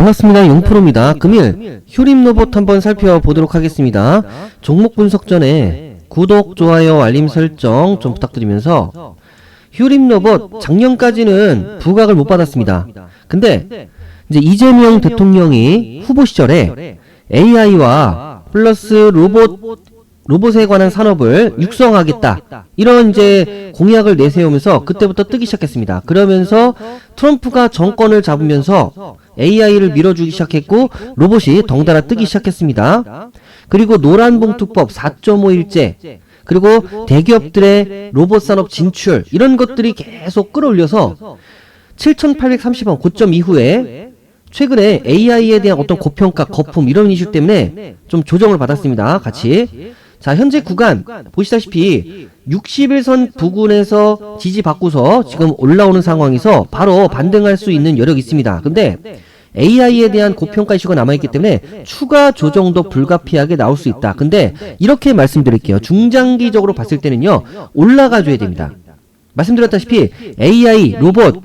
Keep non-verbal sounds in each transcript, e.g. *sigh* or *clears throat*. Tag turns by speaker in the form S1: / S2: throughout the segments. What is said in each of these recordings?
S1: 반갑습니다. 용프로입니다. 금일 휴림 로봇 한번 살펴보도록 하겠습니다. 종목 분석 전에 구독, 좋아요, 알림 설정 좀 부탁드리면서 휴림 로봇 작년까지는 부각을 못 받았습니다. 근데 이제 이재명 대통령이 후보 시절에 AI와 플러스 로봇 로봇에 관한 산업을 육성하겠다. 이런 이제 공약을 내세우면서 그때부터 뜨기 시작했습니다. 그러면서 트럼프가 정권을 잡으면서 AI를 밀어주기 시작했고 로봇이 덩달아 뜨기 시작했습니다. 그리고 노란봉투법 4.5일제 그리고 대기업들의 로봇 산업 진출 이런 것들이 계속 끌어올려서 7,830원 고점 이후에 최근에 AI에 대한 어떤 고평가, 거품 이런 이슈 때문에 좀 조정을 받았습니다. 같이. 자, 현재 구간 보시다시피 61선 부근에서 지지받고서 지금 올라오는 상황에서 바로 반등할 수 있는 여력이 있습니다. 근데 AI에 대한 고평가 이슈가 남아있기 때문에 추가 조정도 불가피하게 나올 수 있다. 근데 이렇게 말씀드릴게요. 중장기적으로 봤을 때는요, 올라가줘야 됩니다. 말씀드렸다시피 AI, 로봇,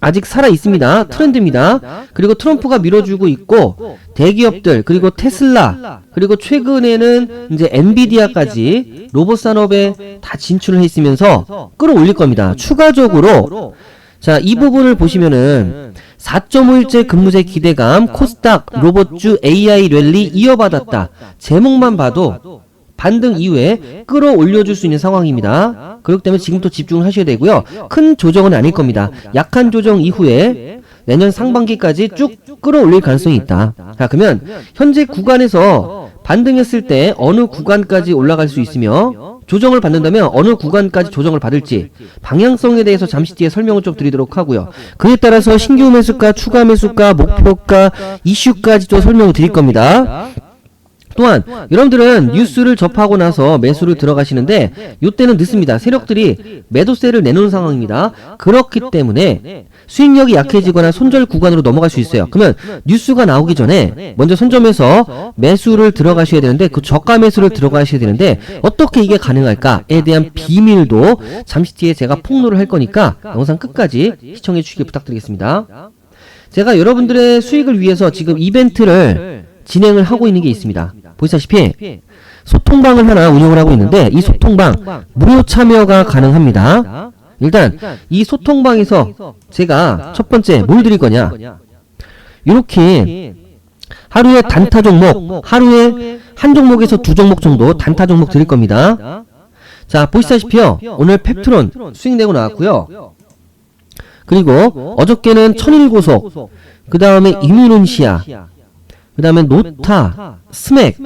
S1: 아직 살아 있습니다. 트렌드입니다. 그리고 트럼프가 밀어주고 있고 대기업들 그리고 테슬라 그리고 최근에는 이제 엔비디아까지 로봇 산업에 다 진출을 해 있으면서 끌어올릴 겁니다. 추가적으로 자, 이 부분을 보시면은 4.5일째 근무제 기대감 코스닥 로봇주 AI 랠리 이어받았다. 제목만 봐도 반등 이후에 끌어올려줄 수 있는 상황입니다. 그렇기 때문에 지금부터 집중을 하셔야 되고요. 큰 조정은 아닐 겁니다. 약한 조정 이후에 내년 상반기까지 쭉 끌어올릴 가능성이 있다. 자, 그러면 현재 구간에서 반등했을 때 어느 구간까지 올라갈 수 있으며 조정을 받는다면 어느 구간까지 조정을 받을지 방향성에 대해서 잠시 뒤에 설명을 좀 드리도록 하고요. 그에 따라서 신규 매수가, 추가 매수가, 목표가, 이슈까지도 설명을 드릴 겁니다. 또한 여러분들은 뉴스를 접하고 나서 매수를 들어가시는데 이때는 늦습니다. 세력들이 매도세를 내놓은 상황입니다. 그렇기 때문에 수익력이 약해지거나 손절 구간으로 넘어갈 수 있어요. 그러면 뉴스가 나오기 전에 먼저 선점해서 매수를 들어가셔야 되는데 그 저가 매수를 들어가셔야 되는데 어떻게 이게 가능할까에 대한 비밀도 잠시 뒤에 제가 폭로를 할 거니까 영상 끝까지 시청해 주시길 부탁드리겠습니다. 제가 여러분들의 수익을 위해서 지금 이벤트를 진행을 하고 있는 게 있습니다. 보시다시피 소통방을 하나 운영을 하고 있는데 이 소통방 무료 참여가 가능합니다. 일단 이 소통방에서 제가 첫 번째 뭘 드릴 거냐 이렇게 하루에 단타 종목 하루에 한 종목에서 두 종목 정도 단타 종목 드릴 겁니다. 자 보시다시피요 오늘 펩트론 수익 내고 나왔고요. 그리고 어저께는 천일고속 그 다음에 이뮤론시아 그 다음에 노타, 스맥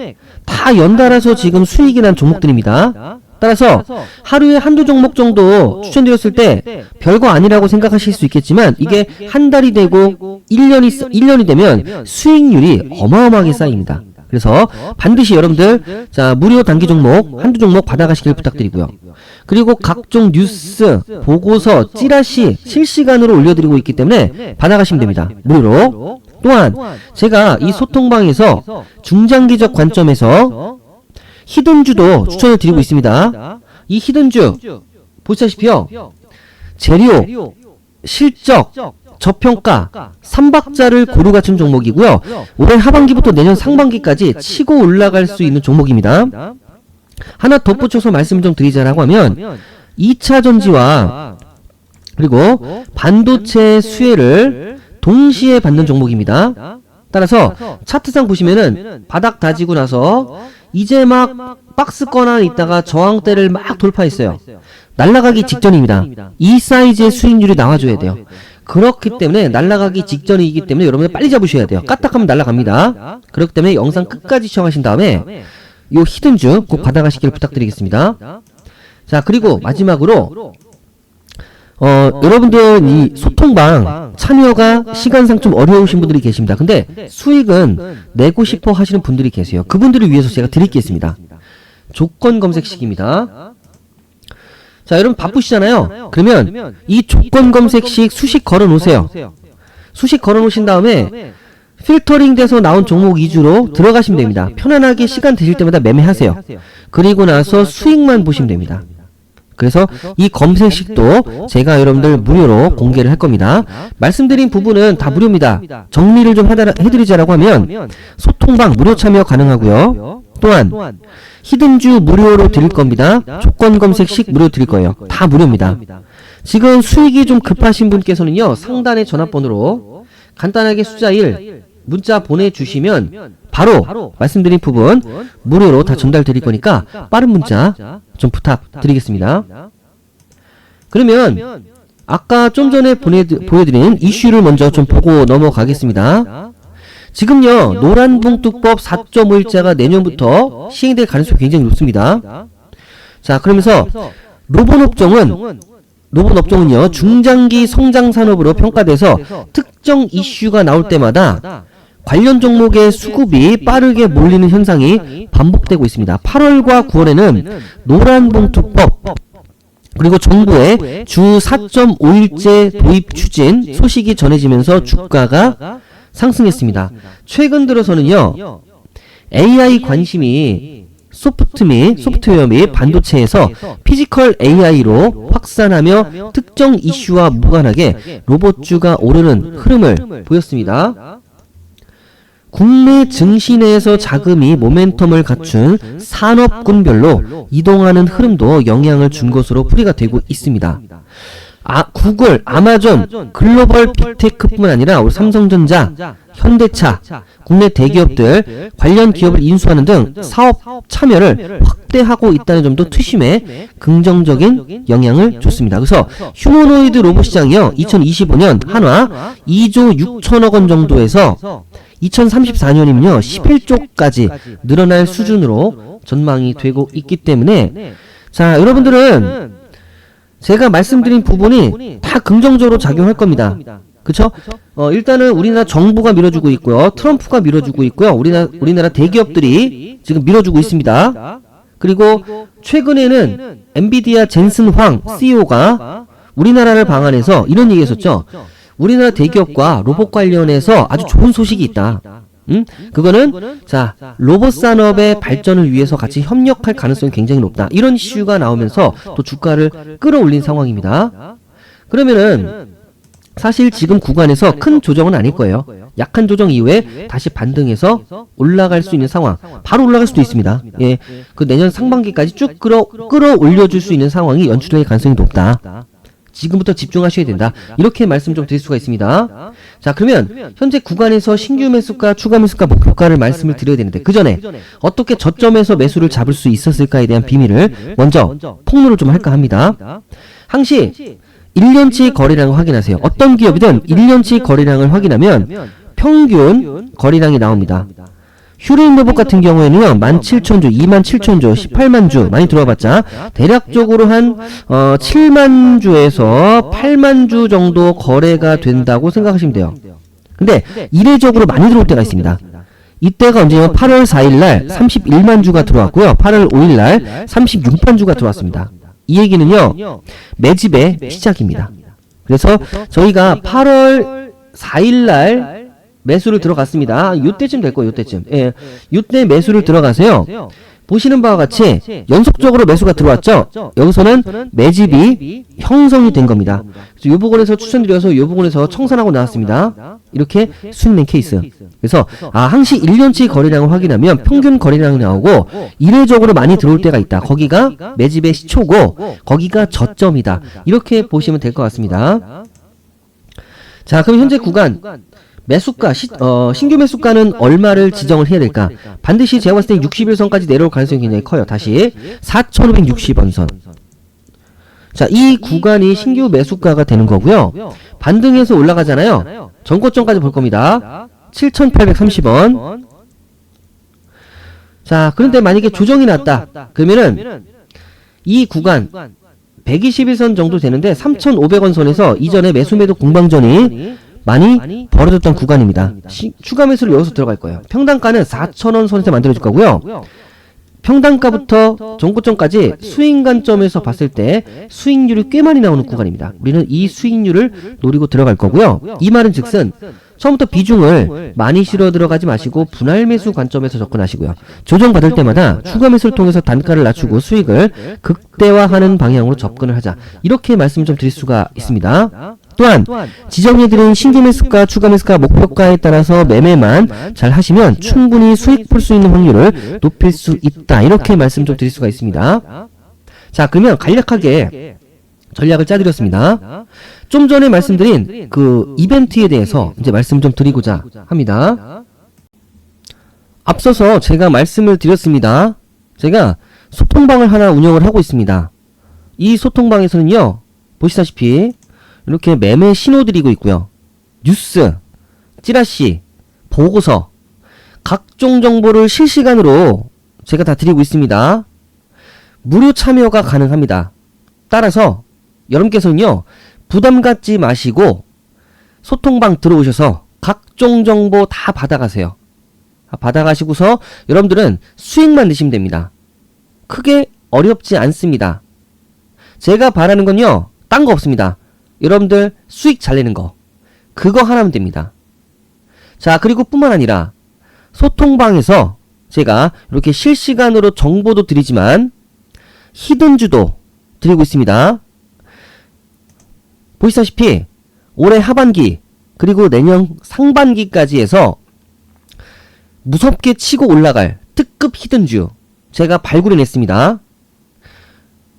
S1: 다 연달아서 지금 수익이 난 종목들입니다. 따라서 하루에 한두 종목 정도 추천드렸을 때 별거 아니라고 생각하실 수 있겠지만 이게 한 달이 되고 1년이, 1년이 되면 수익률이 어마어마하게 쌓입니다. 그래서 반드시 여러분들 자 무료 단기 종목 한두 종목 받아가시길 부탁드리고요. 그리고 각종 뉴스, 보고서, 찌라시 실시간으로 올려드리고 있기 때문에 받아가시면 됩니다. 무료로. 또한 제가 이 소통방에서 중장기적 관점에서 히든주도 추천을 드리고 있습니다. 이 히든주 보시다시피요. 재료, 실적, 저평가, 삼박자를 고루 갖춘 종목이고요. 올해 하반기부터 내년 상반기까지 치고 올라갈 수 있는 종목입니다. 하나 덧붙여서 말씀 좀 드리자라고 하면 2차 전지와 그리고 반도체 수혜를 동시에 받는 종목입니다. 따라서 차트상 보시면은 바닥 다지고 나서 이제 막 박스권 있다가 저항대를 막 돌파했어요. 날라가기 직전입니다. 이 사이즈의 수익률이 나와줘야 돼요. 그렇기 때문에 날라가기 직전이기 때문에 여러분들 빨리 잡으셔야 돼요. 까딱하면 날라갑니다. 그렇기 때문에 영상 끝까지 시청하신 다음에 요 히든주 꼭 받아가시길 부탁드리겠습니다. 자 그리고 마지막으로 어, 여러분들 이 소통방 참여가 시간상 좀 어려우신 분들이 계십니다. 근데 수익은 내고 싶어 하시는 분들이 계세요. 그분들을 위해서 제가 드리겠습니다. 조건 검색식입니다. 자, 여러분 바쁘시잖아요. 그러면 이 조건 검색식 수식 걸어 놓으세요. 수식 걸어 놓으신 다음에 필터링 돼서 나온 종목 위주로 들어가시면 됩니다. 편안하게 시간 되실 때마다 매매하세요. 그리고 나서 수익만 보시면 됩니다. 그래서 이 검색식도 제가 여러분들 무료로 공개를 할 겁니다. 말씀드린 부분은 다 무료입니다. 정리를 좀 해드리자라고 하면 소통방 무료 참여 가능하고요. 또한 히든주 무료로 드릴 겁니다. 조건 검색식 무료 드릴 거예요. 다 무료입니다. 지금 수익이 좀 급하신 분께서는요. 상단의 전화번호로 간단하게 숫자 1 문자 보내주시면 바로 말씀드린 부분 무료로 다 전달 드릴 거니까 빠른 문자 좀 부탁드리겠습니다. 그러면 아까 좀 전에 보내, 보여드린 이슈를 먼저 좀 보고 넘어가겠습니다. 지금요 노란봉투법 4.5일자가 내년부터 시행될 가능성이 굉장히 높습니다. 자 그러면서 로봇 업종은 로봇 업종은요 중장기 성장 산업으로 평가돼서 특정 이슈가 나올 때마다 관련 종목의 수급이 빠르게 몰리는 현상이 반복되고 있습니다. 8월과 9월에는 노란봉투법 그리고 정부의 주 4.5일제 도입 추진 소식이 전해지면서 주가가 상승했습니다. 최근 들어서는요 AI 관심이 소프트 및 소프트웨어 및 반도체에서 피지컬 AI로 확산하며 특정 이슈와 무관하게 로봇주가 오르는 흐름을 보였습니다. 국내 증시 내에서 자금이 모멘텀을 갖춘 산업군별로 이동하는 흐름도 영향을 준 것으로 풀이가 되고 있습니다. 아, 구글, 아마존, 글로벌 빅테크뿐만 아니라 우리 삼성전자, 현대차, 국내 대기업들 관련 기업을 인수하는 등 사업 참여를 확대하고 있다는 점도 투심에 긍정적인 영향을 줬습니다. 그래서 휴머노이드 로봇 시장이요. 2025년 한화 2조 6천억 원 정도에서 2034년이면요 11조까지 늘어날 수준으로 전망이 되고 있기 때문에 자 여러분들은 제가 말씀드린 부분이 다 긍정적으로 작용할 겁니다. 그쵸? 어, 일단은 우리나라 정부가 밀어주고 있고요. 트럼프가 밀어주고 있고요. 우리나라, 우리나라 대기업들이 지금 밀어주고 있습니다. 그리고 최근에는 엔비디아 젠슨 황 CEO가 우리나라를 방한해서 이런 얘기 했었죠. 우리나라 대기업과 로봇 관련해서 아주 좋은 소식이 있다. 음? 그거는 자 로봇 산업의 발전을 위해서 같이 협력할 가능성이 굉장히 높다. 이런 이슈가 나오면서 또 주가를 끌어올린 상황입니다. 그러면은 사실 지금 구간에서 큰 조정은 아닐 거예요. 약한 조정 이후에 다시 반등해서 올라갈 수 있는 상황, 바로 올라갈 수도 있습니다. 예, 그 내년 상반기까지 쭉 끌어 끌어 올려 줄 수 있는 상황이 연출될 가능성이 높다. 지금부터 집중하셔야 된다. 이렇게 말씀 좀 드릴 수가 있습니다. 자, 그러면 현재 구간에서 신규 매수가, 추가 매수가, 목표가를 말씀을 드려야 되는데 그 전에 어떻게 저점에서 매수를 잡을 수 있었을까에 대한 비밀을 먼저 폭로를 좀 할까 합니다. 항시 1년치 거래량을 확인하세요. 어떤 기업이든 1년치 거래량을 확인하면 평균 거래량이 나옵니다. 휴레인 로봇 같은 경우에는요, 17,000주, 27,000주, 18만 주 많이 들어봤자 대략적으로 한 어, 7만 주에서 8만 주 정도 거래가 된다고 생각하시면 돼요. 근데 이례적으로 많이 들어올 때가 있습니다. 이때가 언제냐면 8월 4일 날 31만 주가 들어왔고요. 8월 5일 날 36만 주가 들어왔습니다. 이 얘기는요. 매집의 시작입니다. 그래서 저희가 8월 4일 날 매수를 들어갔습니다. 요때쯤 될 거예요. 요때쯤. 예. 요때 매수를 들어가세요. 보시는 바와 같이 연속적으로 매수가 들어왔죠. 여기서는 매집이 형성이 된 겁니다. 그래서 요 부분에서 추천드려서 요 부분에서 청산하고 나왔습니다. 이렇게 수익낸 케이스. 그래서 아 항시 1년치 거래량을 확인하면 평균 거래량이 나오고 이례적으로 많이 들어올 때가 있다. 거기가 매집의 시초고 거기가 저점이다. 이렇게 보시면 될 것 같습니다. 자, 그럼 현재 구간 매수가 시, 어, 신규 매수가는 얼마를 지정을 해야 될까? 반드시 제가 봤을 때 61선까지 내려올 가능성이 굉장히 커요. 다시 4,560원 선. 자, 이 구간이 신규 매수가가 되는 거고요. 반등해서 올라가잖아요. 전고점까지 볼 겁니다. 7,830원. 자, 그런데 만약에 조정이 났다. 그러면은 이 구간 121선 정도 되는데 3,500원 선에서 이전에 매수 매도 공방전이 많이 벌어졌던 구간입니다. 시, 추가 매수를 여기서 들어갈 거예요. 평단가는 4,000원 선에서 만들어줄 거고요. 평단가부터 전고점까지 수익 관점에서 봤을 때 수익률이 꽤 많이 나오는 구간입니다. 우리는 이 수익률을 노리고 들어갈 거고요. 이 말은 즉슨 처음부터 비중을 많이 실어 들어가지 마시고 분할 매수 관점에서 접근하시고요. 조정 받을 때마다 추가 매수를 통해서 단가를 낮추고 수익을 극대화하는 방향으로 접근을 하자. 이렇게 말씀을 좀 드릴 수가 있습니다. 또한 지정해드린 신규 매수가, 추가 매수가, 목표가에 따라서 매매만 잘 하시면 충분히 수익 볼 수 있는 확률을 높일 수 있다. 이렇게 말씀 좀 드릴 수가 있습니다. 자, 그러면 간략하게 전략을 짜드렸습니다. 좀 전에 말씀드린 그 이벤트에 대해서 이제 말씀 좀 드리고자 합니다. 앞서서 제가 말씀을 드렸습니다. 제가 소통방을 하나 운영을 하고 있습니다. 이 소통방에서는요, 보시다시피 이렇게 매매 신호 드리고 있고요. 뉴스, 찌라시, 보고서, 각종 정보를 실시간으로 제가 다 드리고 있습니다. 무료 참여가 가능합니다. 따라서 여러분께서는요, 부담 갖지 마시고 소통방 들어오셔서 각종 정보 다 받아가세요. 아, 받아가시고서 여러분들은 수익만 내시면 됩니다. 크게 어렵지 않습니다. 제가 바라는 건요, 딴 거 없습니다. 여러분들 수익 잘 내는 거. 그거 하나면 됩니다. 자, 그리고 뿐만 아니라 소통방에서 제가 이렇게 실시간으로 정보도 드리지만 히든주도 드리고 있습니다. 보시다시피 올해 하반기 그리고 내년 상반기까지 해서 무섭게 치고 올라갈 특급 히든주 제가 발굴해냈습니다.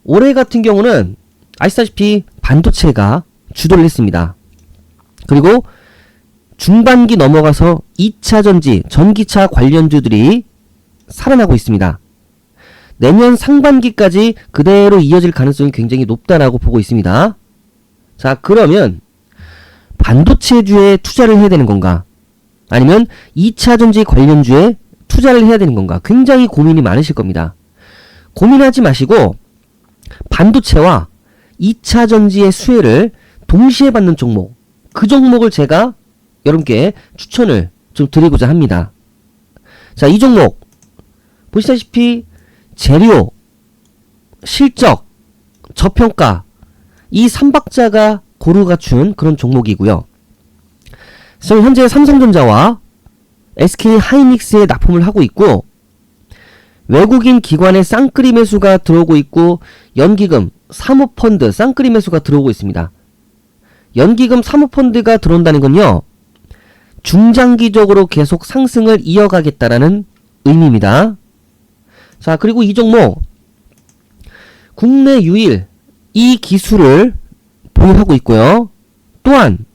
S1: 올해 같은 경우는 아시다시피 반도체가 주도를 했습니다. 그리고 중반기 넘어가서 2차 전지, 전기차 관련주들이 살아나고 있습니다. 내년 상반기까지 그대로 이어질 가능성이 굉장히 높다라고 보고 있습니다. 자, 그러면 반도체주에 투자를 해야 되는 건가? 아니면 2차 전지 관련주에 투자를 해야 되는 건가? 굉장히 고민이 많으실 겁니다. 고민하지 마시고 반도체와 2차 전지의 수혜를 동시에 받는 종목, 그 종목을 제가 여러분께 추천을 좀 드리고자 합니다. 자, 이 종목 보시다시피 재료, 실적, 저평가 이 삼박자가 고루 갖춘 그런 종목이고요. 지금 현재 삼성전자와 SK 하이닉스에 납품을 하고 있고 외국인 기관의 쌍끌이 매수가 들어오고 있고 연기금, 사모펀드 쌍끌이 매수가 들어오고 있습니다. 연기금 사모펀드가 들어온다는 건요. 중장기적으로 계속 상승을 이어가겠다라는 의미입니다. 자, 그리고 이 종목 국내 유일 이 기술을 보유하고 있고요. 또한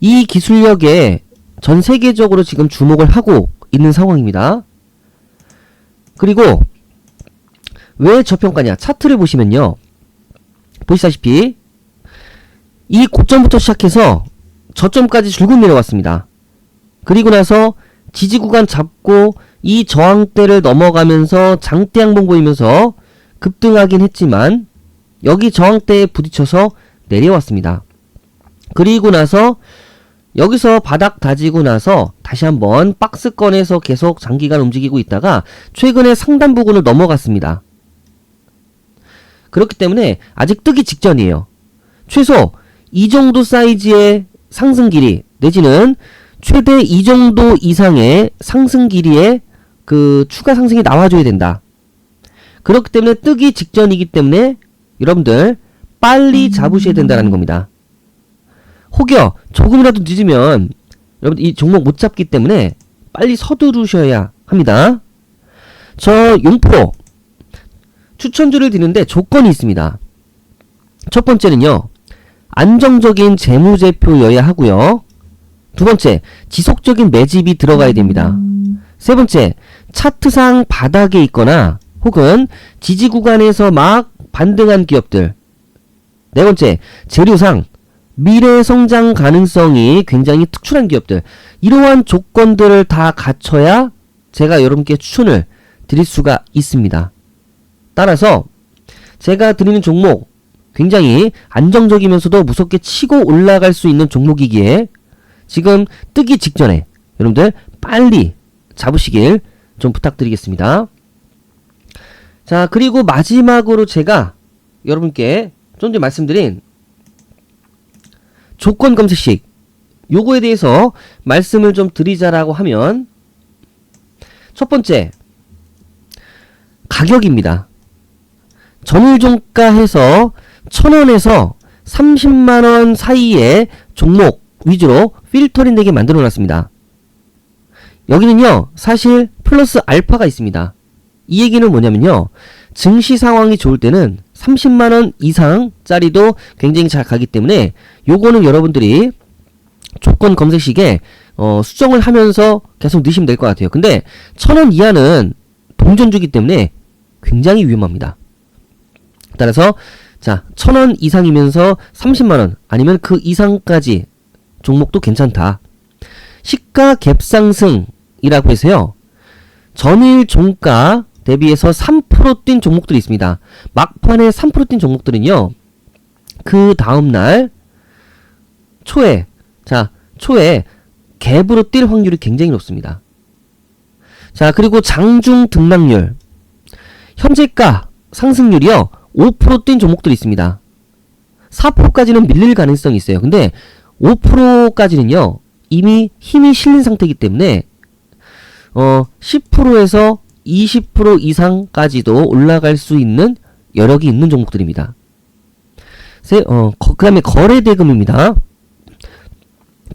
S1: 이 기술력에 전 세계적으로 지금 주목을 하고 있는 상황입니다. 그리고 왜 저평가냐? 차트를 보시면요. 보시다시피 이 고점부터 시작해서 저점까지 줄곧 내려왔습니다. 그리고 나서 지지 구간 잡고 이 저항대를 넘어가면서 장대 양봉 보이면서 급등하긴 했지만 여기 저항대에 부딪혀서 내려왔습니다. 그리고 나서 여기서 바닥 다지고 나서 다시 한번 박스권에서 계속 장기간 움직이고 있다가 최근에 상단 부근을 넘어갔습니다. 그렇기 때문에 아직 뜨기 직전이에요. 최소 이 정도 사이즈의 상승 길이 내지는 최대 이 정도 이상의 상승 길이의 그 추가 상승이 나와줘야 된다. 그렇기 때문에 뜨기 직전이기 때문에 여러분들 빨리 잡으셔야 된다는 겁니다. 혹여 조금이라도 늦으면 여러분 이 종목 못 잡기 때문에 빨리 서두르셔야 합니다. 저 용포 추천주를 드리는데 조건이 있습니다. 첫 번째는요. 안정적인 재무제표여야 하고요. 두 번째, 지속적인 매집이 들어가야 됩니다. 세 번째, 차트상 바닥에 있거나 혹은 지지 구간에서 막 반등한 기업들. 네 번째, 재료상 미래 성장 가능성이 굉장히 특출한 기업들. 이러한 조건들을 다 갖춰야 제가 여러분께 추천을 드릴 수가 있습니다. 따라서 제가 드리는 종목 굉장히 안정적이면서도 무섭게 치고 올라갈 수 있는 종목이기에 지금 뜨기 직전에 여러분들 빨리 잡으시길 좀 부탁드리겠습니다. 자, 그리고 마지막으로 제가 여러분께 좀 전에 말씀드린 조건 검색식 요거에 대해서 말씀을 좀 드리자라고 하면 첫 번째 가격입니다. 전일 종가해서 1000원에서 30만원 사이의 종목 위주로 필터링 되게 만들어 놨습니다. 여기는요, 사실 플러스 알파가 있습니다. 이 얘기는 뭐냐면요, 증시 상황이 좋을 때는 30만원 이상짜리도 굉장히 잘 가기 때문에 요거는 여러분들이 조건 검색식에 어, 수정을 하면서 계속 넣으시면 될 것 같아요. 근데 1000원 이하는 동전주기 때문에 굉장히 위험합니다. 따라서 자, 1000원 이상이면서 30만원 아니면 그 이상까지 종목도 괜찮다. 시가 갭상승이라고 해서요. 전일 종가 대비해서 3%뛴 종목들이 있습니다. 막판에 3%뛴 종목들은요. 그 다음날 초에 자 초에 갭으로 뛸 확률이 굉장히 높습니다. 자 그리고 장중 등락률 현재가 상승률이요 5%뛴 종목들이 있습니다. 4%까지는 밀릴 가능성이 있어요. 근데 5%까지는요 이미 힘이 실린 상태이기 때문에 어 10%에서 20% 이상까지도 올라갈 수 있는 여력이 있는 종목들입니다. 세, 어, 그 다음에 거래 대금입니다.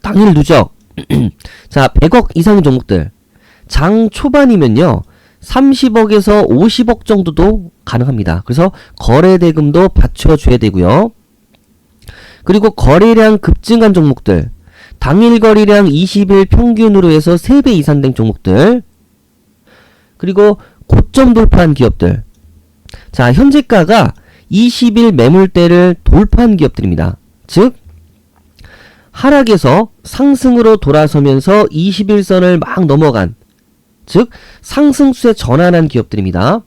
S1: 당일 누적. *clears throat* 자, 100억 이상의 종목들. 장 초반이면요. 30억에서 50억 정도도 가능합니다. 그래서 거래 대금도 받쳐줘야 되고요. 그리고 거래량 급증한 종목들. 당일 거래량 20일 평균으로 해서 3배 이상 된 종목들. 그리고 고점 돌파한 기업들. 자, 현재가가 20일 매물대를 돌파한 기업들입니다. 즉, 하락에서 상승으로 돌아서면서 21선을 막 넘어간, 즉, 상승수에 전환한 기업들입니다.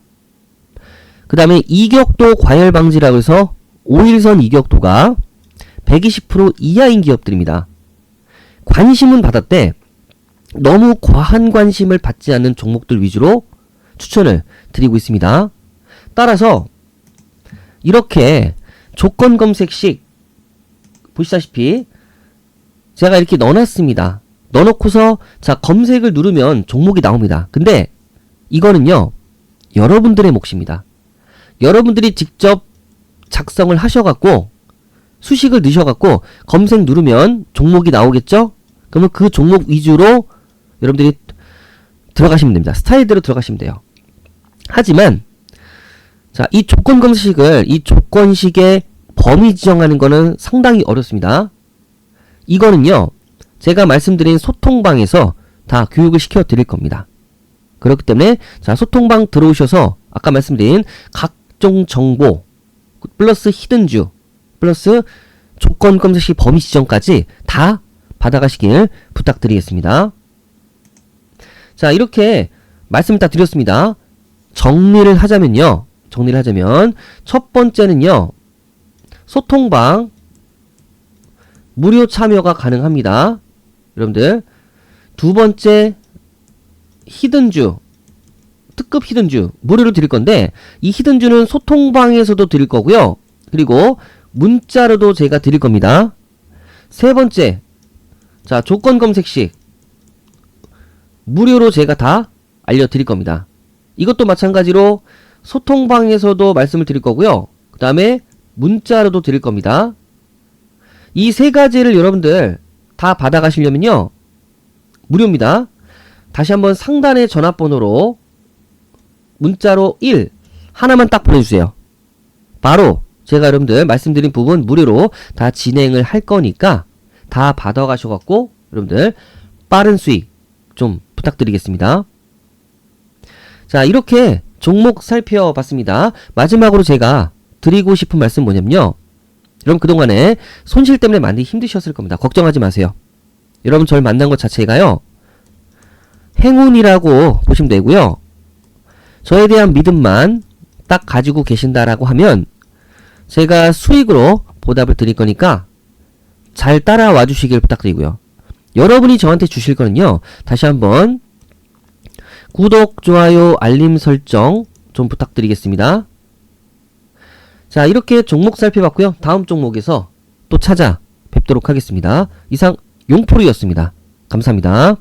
S1: 그 다음에 이격도 과열 방지라고 해서 5일선 이격도가 120% 이하인 기업들입니다. 관심은 받았대. 너무 과한 관심을 받지 않는 종목들 위주로 추천을 드리고 있습니다. 따라서 이렇게 조건 검색식 보시다시피 제가 이렇게 넣어놨습니다. 넣어놓고서 자 검색을 누르면 종목이 나옵니다. 근데 이거는요 여러분들의 몫입니다. 여러분들이 직접 작성을 하셔갖고 수식을 넣으셔갖고 검색 누르면 종목이 나오겠죠? 그러면 그 종목 위주로 여러분들이 들어가시면 됩니다. 스타일대로 들어가시면 돼요. 하지만 자, 이 조건 검색을 이 조건식의 범위 지정하는 거는 상당히 어렵습니다. 이거는요. 제가 말씀드린 소통방에서 다 교육을 시켜 드릴 겁니다. 그렇기 때문에 자, 소통방 들어오셔서 아까 말씀드린 각종 정보 플러스 히든주 플러스 조건 검색식 범위 지정까지 다 받아가시길 부탁드리겠습니다. 자, 이렇게 말씀을 다 드렸습니다. 정리를 하자면요. 정리를 하자면 첫 번째는요. 소통방 무료 참여가 가능합니다. 여러분들 두 번째 히든주 특급 히든주 무료로 드릴 건데 이 히든주는 소통방에서도 드릴 거고요. 그리고 문자로도 제가 드릴 겁니다. 세 번째 자 조건 검색식 무료로 제가 다 알려드릴 겁니다. 이것도 마찬가지로 소통방에서도 말씀을 드릴 거고요. 그 다음에 문자로도 드릴 겁니다. 이 세 가지를 여러분들 다 받아가시려면요. 무료입니다. 다시 한번 상단의 전화번호로 문자로 1 하나만 딱 보내주세요. 바로 제가 여러분들 말씀드린 부분 무료로 다 진행을 할 거니까 다 받아가셔갖고 여러분들 빠른 수익 좀 부탁드리겠습니다. 자, 이렇게 종목 살펴봤습니다. 마지막으로 제가 드리고 싶은 말씀 뭐냐면요. 여러분 그동안에 손실 때문에 많이 힘드셨을 겁니다. 걱정하지 마세요. 여러분 저를 만난 것 자체가요. 행운이라고 보시면 되고요. 저에 대한 믿음만 딱 가지고 계신다라고 하면 제가 수익으로 보답을 드릴 거니까 잘 따라와 주시길 부탁드리고요. 여러분이 저한테 주실 거는요. 다시 한번 구독, 좋아요, 알림 설정 좀 부탁드리겠습니다. 자, 이렇게 종목 살펴봤고요. 다음 종목에서 또 찾아 뵙도록 하겠습니다. 이상 용포르였습니다. 감사합니다.